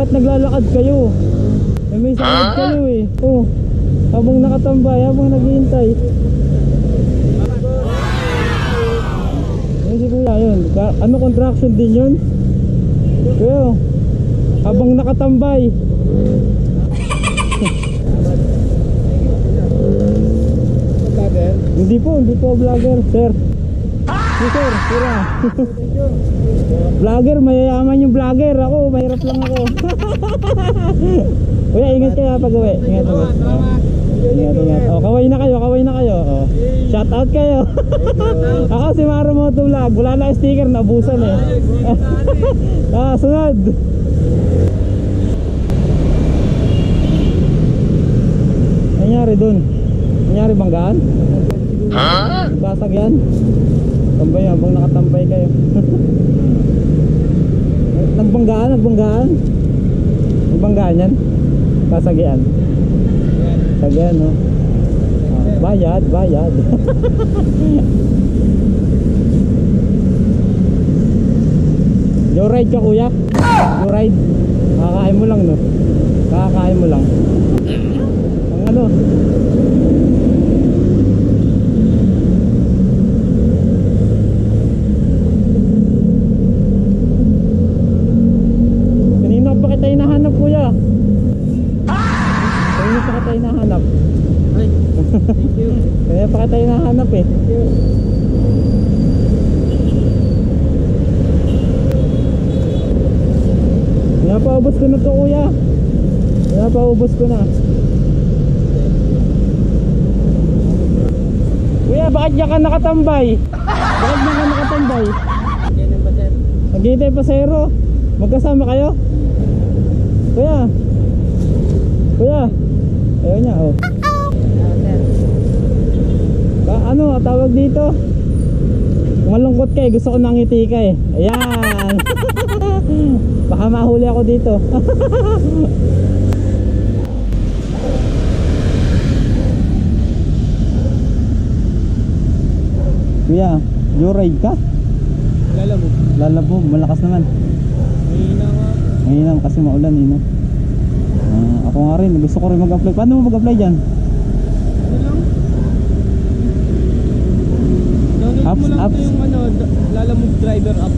bakit naglalakad kayo? Eh, may sakit kayo eh. Oh, habang nakatambay, habang naghihintay. Ayun si kuya, yun. Ka- ano contraction din yun? Kuya, oh. habang nakatambay. Hindi po, hindi po vlogger, sir. Si sir, sira. vlogger, mayayaman yung vlogger. Ako, mahirap lang ako. Kuya, ingat kayo pag uwi. Ingat, ingat. Ingat, ingat. Oh, kaway na kayo, kaway na kayo. Oh. Shout out kayo. ako si Maro Moto Vlog. Wala na sticker, nabusan eh. ah, sunod. Nangyari dun? Nangyari banggaan? Ha? Basag yan? Tambay habang nakatambay kayo. nagbanggaan, nagbanggaan. Nagbanggaan yan? Kasagyan. Sagyan, no? Ah, bayad, bayad. Joyride ka kuya? Joyride? Kakakain mo lang, no? Kakakain mo lang. Ang ano? Kanina pa kita hinahanap kuya. Kita hinahanap. Ay, thank you. Kanina pa kita hinahanap eh. Thank you. Pinapaubos ko na to kuya. Pinapaubos ko na. Kuya, bakit niya ka nakatambay? Bakit niya ka nakatambay? Naghihintay pa zero. Magkasama kayo? Kuya. Kuya. Ayun niya, oh. Ah. Ka ano, tawag dito? Malungkot ka eh, gusto ko nangiti ka eh. Ayan. Baka mahuli ako dito. Kuya, joyride ka? Lala mo. Lalabo, malakas naman. Mahina nga. Ngayon kasi maulan eh, no? Ah, ako nga rin, gusto ko rin mag-apply. Paano mo mag-apply dyan? Apps, mo lang apps. yung ano, d- Lala Move Driver app.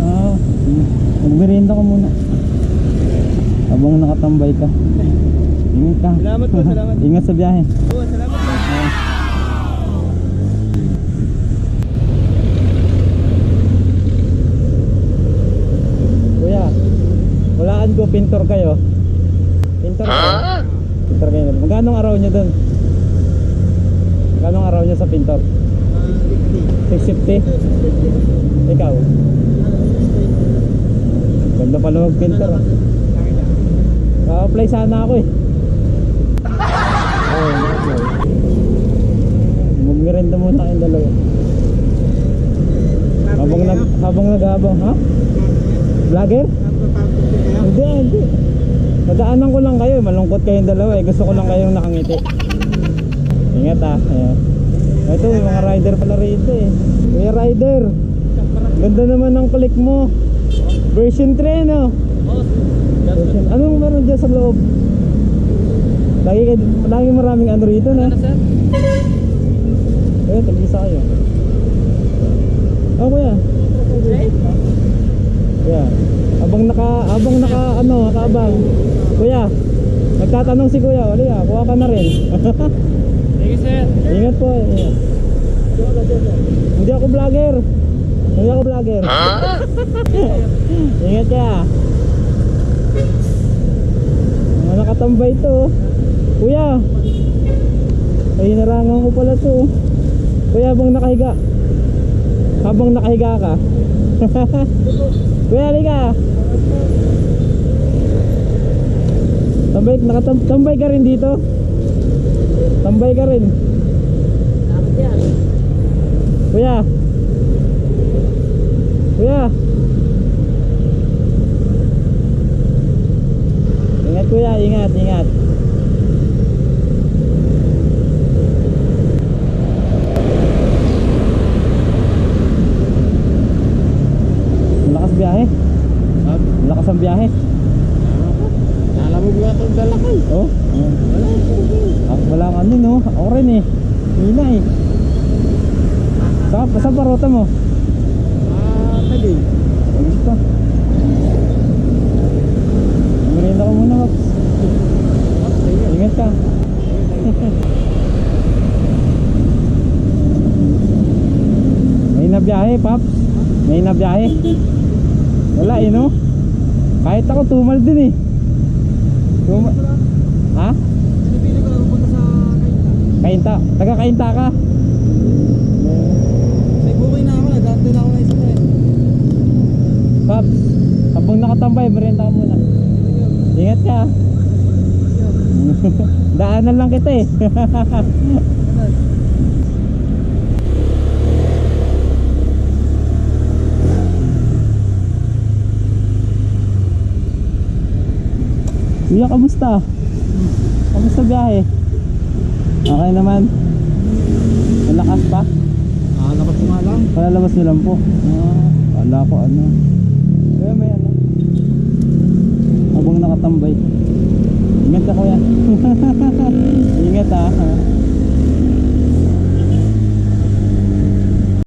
Ah, sige. Magmerienda ko muna. Habang nakatambay ka. Ingat ka. Salamat po, salamat. Ingat sa biyahe. Oo, salamat po. Ah. Kuya, walaan ko pintor kayo. Pintor kayo. Pintor kayo. Magkano ang araw niyo doon? Magkano araw niyo sa pintor? 650? Ikaw? Ganda pala mag-pintor ah. Ka-apply sana ako eh. Oo, na-apply. Magmerenda muna kayong dalawa. Habang nag habang naghabang, ha? Vlogger? Hindi, hindi. Nadaanan ko lang kayo, malungkot kayong dalawa eh. Gusto ko lang kayong nakangiti. Ingat ah. Ayan. Ito, may mga rider pala rito eh. Kuya rider, ganda naman ng click mo. Version 3 no? Version, anong meron dyan sa loob? Lagi, lagi maraming ano rito no? Ano, sir? Eh, tag-isa kayo. Oh, kuya. Okay. Kuya. Habang naka, habang naka, ano, nakaabang. Kuya, nagtatanong si kuya, wala ya, kuha ka na rin. Thank you, sir. Ingat po, eh, ingat. Hindi ako vlogger. Hindi ako vlogger. ingat ka. Mga nakatambay to. oh. Kuya. Ay, narangan ko pala to. oh. Kuya, habang nakahiga. Habang nakahiga ka. Kuya, halika. Tambay, nakatam- tambay ka rin dito. Tambay ka rin. Kuya. Kuya. Ingat kuya, ingat, ingat. Malakas biyahe. Malakas ang biyahe. itong dala ko. Oh, Wala itong ah, wala ka ano no? Ako rin eh. Hina eh. Saan, saan parota mo? Ah, tabi. Ayos pa. Merienda ko muna, Max. Ingat ka. May nabiyahe, Paps. May nabiyahe. Wala eh, no? Kahit ako tumal din eh. Tumal. Ha? Pinipili ko lang punta sa kainta. Kainta. Taga kainta ka? May bukay na ako, nagdante na ako na isa tayo. Paps, habang nakatambay, merienda ka muna. Ingat ka. Daanan lang kita eh. Kuya, kamusta? Kamusta biyahe? Okay naman. Malakas pa? Ah, dapat nga lang. Palalabas nyo lang po. Ah, wala ko ano. Kaya may ano. Habang nakatambay. Ingat ka kuya. Ingat ah.